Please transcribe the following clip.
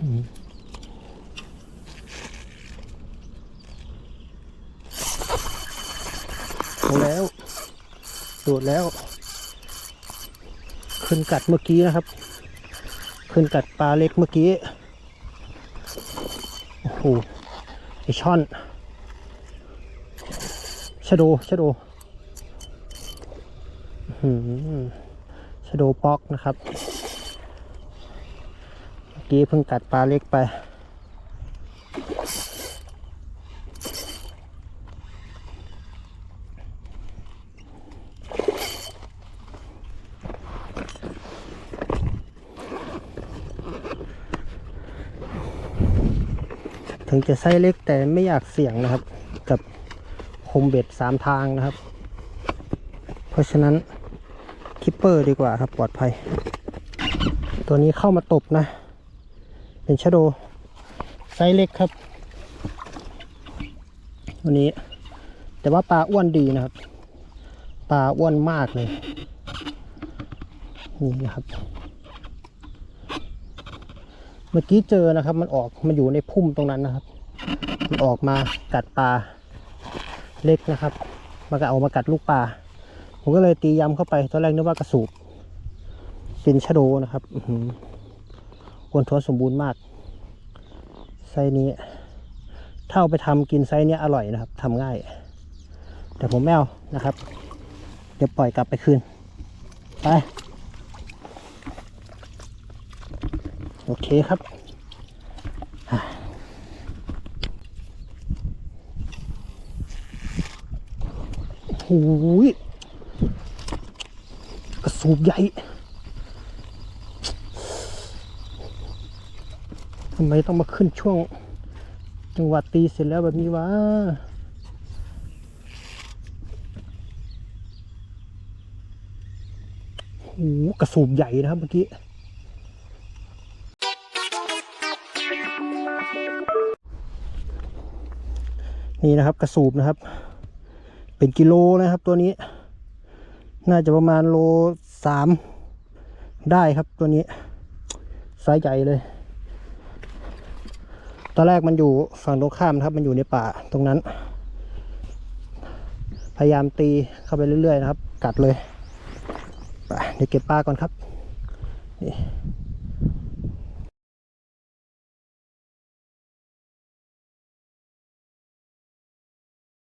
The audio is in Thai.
อืมเอาแล้ว โดดแล้ว ขึ้นกัดเมื่อกี้นะครับ ขึ้นกัดปลาเล็กเมื่อกี้ โอ้โห ไอช่อนชะโดชะโดหือชะโดปอกนะครับ กี้เพิ่งกัดปลาเล็กไป ถึงจะไส้เล็กแต่ไม่อยากเสี่ยงนะครับ กับคมเบ็ดสามทางนะครับ เพราะฉะนั้นคิปเปอร์ดีกว่าครับปลอดภัย ตัวนี้เข้ามาตบนะ เป็นชะโดไซส์เล็กครับ วันนี้ แต่ว่าปลาอ้วนดีนะครับ ปลาอ้วนมากเลย นี่นะครับ เมื่อกี้เจอนะครับ มันออกมันอยู่ในพุ่มตรงนั้นนะครับ มันออกมากัดปลาเล็กนะครับ มันก็เอามากัดลูกปลา ผมก็เลยตีย้ำเข้าไป ตอนแรกนึกว่ากระสูบเป็นชะโดนะครับ อื วนท้วนสมบูรณ์มาก ไซนี้ถ้าเอาไปทำกินไซนี้อร่อยนะครับทำง่าย แต่ผมไม่เอานะครับ เดี๋ยวปล่อยกลับไปคืน ไป โอเคครับอะโอ้ยกระสูบใหญ่ำไมต้องมาขึ้นช่วง จังหวัดตีเสร็จแล้วแบบนี้วะโอ้โหกระสูบใหญ่นะครับเมื่อกี้นี่นะครับกระสูบนะครับ เป็นกิโลนะครับตัวนี้ น่าจะประมาณโลสามได้ครับตัวนี้ไซส์ใหญ่เลย อนแรกมันอยู่ฝั่งตรงข้ามนะครับ มันอยู่ในป่าตรงนั้น พยายามตีเข้าไปเรื่อยๆนะครับ กัดเลยไปเดี๋ยวเก็บปลาก่อนครับนี่